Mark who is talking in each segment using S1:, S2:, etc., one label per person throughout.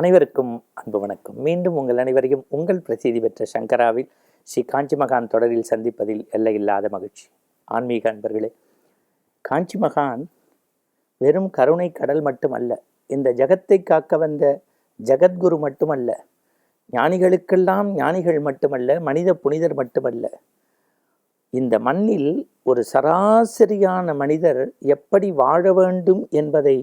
S1: அனைவருக்கும் அன்பு வணக்கம். மீண்டும் உங்கள் அனைவரையும் உங்கள் பிரசித்தி பெற்ற சங்கராவில் ஸ்ரீ காஞ்சி மகான் தொடரில் சந்திப்பதில் எல்லையில்லாத மகிழ்ச்சி. ஆன்மீக அன்பர்களே காஞ்சி மகான் வெறும் கருணை கடல் மட்டுமல்ல இந்த ஜகத்தை காக்க வந்த ஜகத்குரு மட்டுமல்ல ஞானிகளுக்கெல்லாம் ஞானிகள் மட்டுமல்ல மனித புனிதர் மட்டுமல்ல இந்த மண்ணில் ஒரு சராசரியான மனிதர் எப்படி வாழ வேண்டும் என்பதை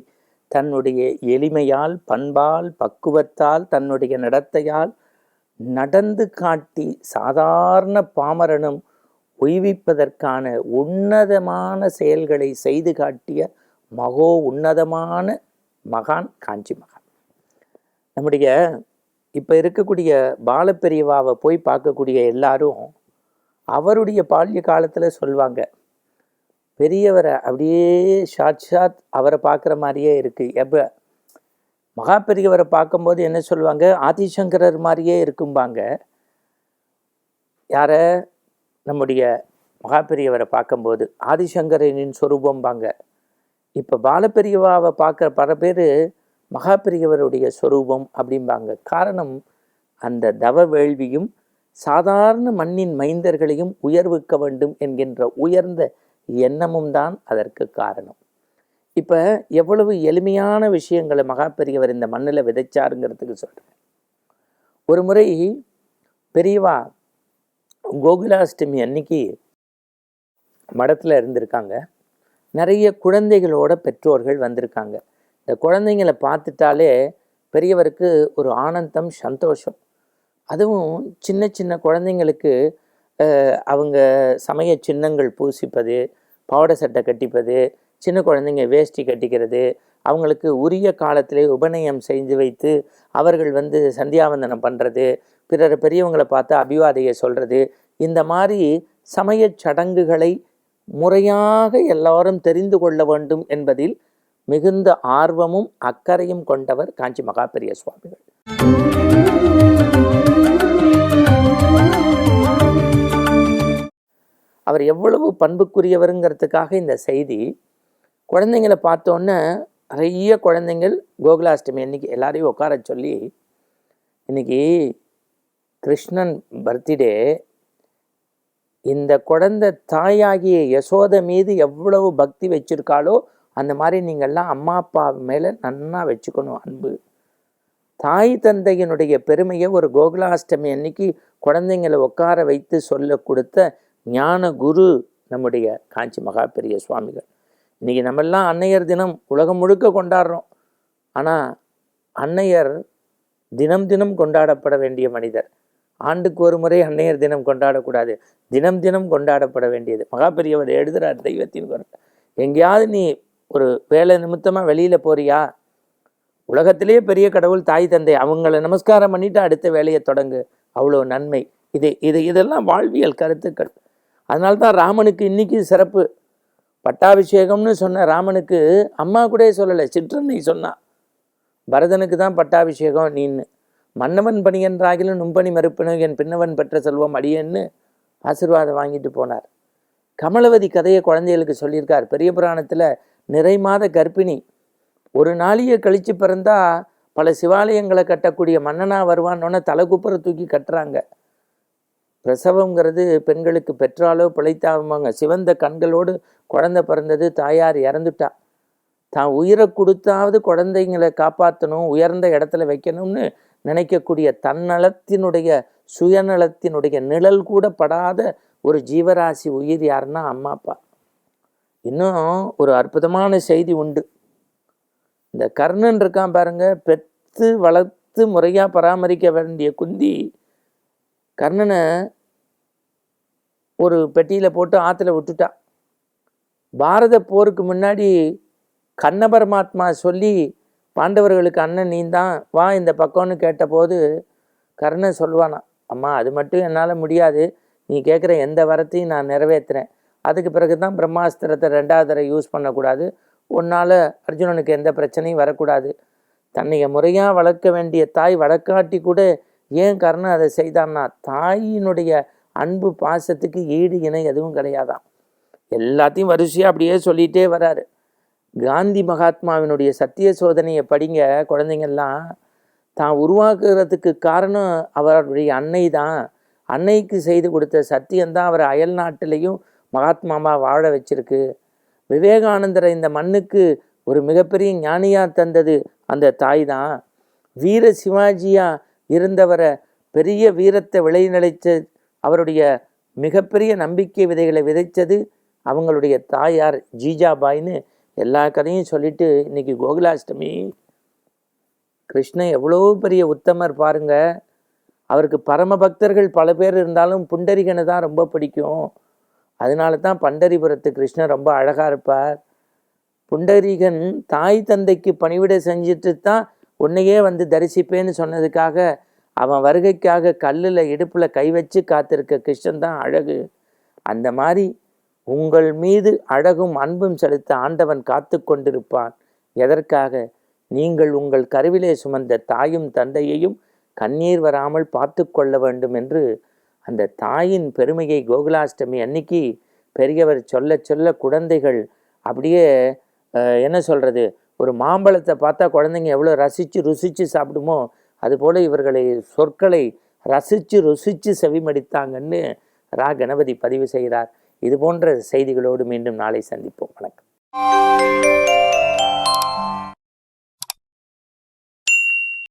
S1: தன்னுடைய எளிமையால் பண்பால் பக்குவத்தால் தன்னுடைய நடத்தையால் நடந்து காட்டி சாதாரண பாமரனும் உய்விப்பதற்கான உன்னதமான செயல்களை செய்து காட்டிய மகோ உன்னதமான மகான் காஞ்சி மகான். நம்முடைய இப்போ இருக்கக்கூடிய பாலப்பெரியவாவை போய் பார்க்கக்கூடிய எல்லாரும் அவருடைய பால்ய காலத்தில் சொல்வாங்க பெரியவரை அப்படியே சாட்சாத் அவரை பார்க்குற மாதிரியே இருக்குது எப்போ? மகா பெரியவரை பார்க்கும்போது என்ன சொல்லுவாங்க? ஆதிசங்கரர் மாதிரியே இருக்கும்பாங்க. யாரை? நம்முடைய மகா பெரியவரை பார்க்கும்போது. ஆதிசங்கரனின் சொரூபம்பாங்க. இப்போ பாலப்பெரியவாவை பார்க்குற பல பேர் மகா பெரியவருடைய சொரூபம் அப்படிம்பாங்க. காரணம் அந்த தவ வேள்வியும் சாதாரண மண்ணின் மைந்தர்களையும் உயர்விக்க வேண்டும் என்கின்ற உயர்ந்த எண்ணமும் தான் அதற்கு காரணம். இப்போ எவ்வளவு எளிமையான விஷயங்களை மகா பெரியவர் இந்த மண்ணில் விதைச்சாருங்கிறதுக்கு சொல்கிறேன் ஒரு முறை பெரியவா கோகுலாஷ்டமி அன்னைக்கு மடத்தில் இருந்திருக்காங்க. நிறைய குழந்தைகளோட பெற்றோர்கள் வந்திருக்காங்க. இந்த குழந்தைங்களை பார்த்துட்டாலே பெரியவருக்கு ஒரு ஆனந்தம் சந்தோஷம். அதுவும் சின்ன சின்ன குழந்தைங்களுக்கு அவங்க சமய சின்னங்கள் பூசிப்பது பாவாடை சட்டை கட்டிப்பது சின்ன குழந்தைங்க வேஷ்டி கட்டிக்கிறது அவங்களுக்கு உரிய காலத்திலே உபநயம் செய்து வைத்து அவர்கள் வந்து சந்தியாவந்தனம் பண்ணுறது பிறர் பெரியவங்களை பார்த்து அபிவாதையை சொல்கிறது இந்த மாதிரி சமயச் சடங்குகளை முறையாக எல்லாரும் தெரிந்து கொள்ள வேண்டும் என்பதில் மிகுந்த ஆர்வமும் அக்கறையும் கொண்டவர் காஞ்சி மகாபெரிய சுவாமிகள். அவர் எவ்வளவு பண்புக்குரியவருங்கிறதுக்காக இந்த செய்தி. குழந்தைங்களை பார்த்தோன்னே நிறைய குழந்தைங்கள் கோகுலாஷ்டமி அன்னைக்கு எல்லாரையும் உட்கார சொல்லி இன்னைக்கு கிருஷ்ணன் பர்த்டே. இந்த குழந்தை தாயாகிய யசோத மீது எவ்வளவு பக்தி வச்சிருக்காளோ அந்த மாதிரி நீங்கள்லாம் அம்மா அப்பா மேலே நன்னா வச்சுக்கணும் அன்பு. தாய் தந்தையினுடைய பெருமையை ஒரு கோகுலாஷ்டமி அன்னைக்கு குழந்தைங்களை உட்கார வைத்து சொல்ல கொடுத்த ஞான குரு நம்முடைய காஞ்சி மகா பெரிய சுவாமிகள். இன்றைக்கி நம்மெல்லாம் அன்னையர் தினம் உலகம் முழுக்க கொண்டாடுறோம். ஆனால் அன்னையர் தினம் தினம் கொண்டாடப்பட வேண்டிய மனிதர். ஆண்டுக்கு ஒரு முறை அன்னையர் தினம் கொண்டாடக்கூடாது. தினம் தினம் கொண்டாடப்பட வேண்டியது. மகா பெரியவர் தெய்வத்தின் குரல். எங்கேயாவது நீ ஒரு வேலை நிமித்தமாக வெளியில் போறியா? உலகத்திலேயே பெரிய கடவுள் தாய் தந்தை அவங்கள நமஸ்காரம் பண்ணிட்டு அடுத்த வேலையை தொடங்கு. அவ்வளோ நன்மை. இது இது இதெல்லாம் வாழ்வியல் கருத்துக்கள். அதனால்தான் ராமனுக்கு இன்றைக்கி சிறப்பு. பட்டாபிஷேகம்னு சொன்ன ராமனுக்கு அம்மா கூட சொல்லலை சிற்றன்னை சொன்னான் பரதனுக்கு தான் பட்டாபிஷேகம் நீன்னு. மன்னவன் பணியன்றாகிலும் நும்பணி மறுப்பினு என் பின்னவன் பெற்ற செல்வம் அடியன்னு ஆசீர்வாதம் வாங்கிட்டு போனார். கமலவதி கதையை குழந்தைகளுக்கு சொல்லியிருக்கார். பெரிய புராணத்தில் நிறை மாத கர்ப்பிணி. ஒரு நாளையே கழித்து பிறந்தா பல சிவாலயங்களை கட்டக்கூடிய மன்னனாக வருவான்னொன்னே தலை குப்புற தூக்கி கட்டுறாங்க. பிரசவங்கிறது பெண்களுக்கு பெற்றாலோ பிழைத்தாகுமாங்க சிவந்த கண்களோடு குழந்தை பிறந்தது தாயார் இறந்துட்டா. தான் உயிரை கொடுத்தாவது குழந்தைங்களை காப்பாற்றணும் உயர்ந்த இடத்துல வைக்கணும்னு நினைக்கக்கூடிய தன்னலத்தினுடைய சுயநலத்தினுடைய நிழல் கூட படாத ஒரு ஜீவராசி உயிர் யாருன்னா அம்மா அப்பா. இன்னும் ஒரு அற்புதமான செய்தி உண்டு. இந்த கர்ணன் இருக்கான் பாருங்க பெற்று வளர்த்து முறையாக பராமரிக்க வேண்டிய குந்தி கர்ணனை ஒரு பெட்டியில் போட்டு ஆற்றுல விட்டுட்டா. பாரத போருக்கு முன்னாடி கண்ண பரமாத்மா சொல்லி பாண்டவர்களுக்கு அண்ணன் நீ தான் வா இந்த பக்கம்னு கேட்டபோது கர்ணன் சொல்லுவானா அம்மா அது மட்டும் என்னால் முடியாது. நீ கேட்குற எந்த வரத்தையும் நான் நிறைவேற்றுறேன் அதுக்கு பிறகு தான் பிரம்மாஸ்திரத்தை ரெண்டாவது தடவை யூஸ் பண்ணக்கூடாது. உன்னால் அர்ஜுனனுக்கு எந்த பிரச்சனையும் வரக்கூடாது. தன்னைய முறையாக வளர்க்க வேண்டிய தாய் வளர்க்காட்டி கூட ஏன் கர்ணன் அதை செய்தான்னா தாயினுடைய அன்பு பாசத்துக்கு ஈடு இணை எதுவும் கிடையாதான் எல்லாத்தையும் வரிசையாக அப்படியே சொல்லிகிட்டே வராரு. காந்தி மகாத்மாவினுடைய சத்திய சோதனையை படிங்க குழந்தைங்கள்லாம். தான் உருவாக்குறதுக்கு காரணம் அவருடைய அன்னை தான். அன்னைக்கு செய்து கொடுத்த சத்தியம்தான் அவர் அயல் நாட்டிலையும் மகாத்மாவாக வாழ வச்சிருக்கு. விவேகானந்தரை இந்த மண்ணுக்கு ஒரு மிகப்பெரிய ஞானியாக தந்தது அந்த தாய் தான். வீர சிவாஜியாக இருந்தவரை பெரிய வீரத்தை விளைநிலைச்ச அவருடைய மிகப்பெரிய நம்பிக்கை விதைகளை விதைச்சது அவங்களுடைய தாயார் ஜீஜாபாய்னு எல்லா கதையும் சொல்லிட்டு இன்னைக்கு கோகுலாஷ்டமி கிருஷ்ணன் எவ்வளோ பெரிய உத்தமர் பாருங்க. அவருக்கு பரம பக்தர்கள் பல பேர் இருந்தாலும் புண்டரிகனை தான் ரொம்ப பிடிக்கும். அதனால தான் பண்டரிபுரத்து கிருஷ்ணன் ரொம்ப அழகாக இருப்பார். புண்டரிகன் தாய் தந்தைக்கு பணிவிடை செஞ்சுட்டு தான் உன்னையே வந்து தரிசிப்பேன்னு சொன்னதுக்காக அவன் வருகைக்காக கல்லில் இடுப்பில் கை வச்சு காத்திருக்க கிருஷ்ணன் தான் அழகு. அந்த மாதிரி உங்கள் மீது அழகும் அன்பும் செலுத்த ஆண்டவன் காத்து கொண்டிருப்பான் எதற்காக? நீங்கள் உங்கள் கருவிலே சுமந்த தாயும் தந்தையையும் கண்ணீர் வராமல் பார்த்து கொள்ள வேண்டும் என்று அந்த தாயின் பெருமையை கோகுலாஷ்டமி அன்னைக்கு பெரியவர் சொல்ல சொல்ல குழந்தைகள் அப்படியே என்ன சொல்கிறது ஒரு மாம்பழத்தை பார்த்தா குழந்தைங்க எவ்வளோ ரசித்து ருசித்து சாப்பிடுமோ அதுபோல் இவர்களை சொற்களை ரசித்து ருசித்து செவிமடித்தாங்கன்னு ரா. கணபதி பதிவு செய்கிறார். இது போன்ற செய்திகளோடு மீண்டும் நாளை சந்திப்போம். வணக்கம்.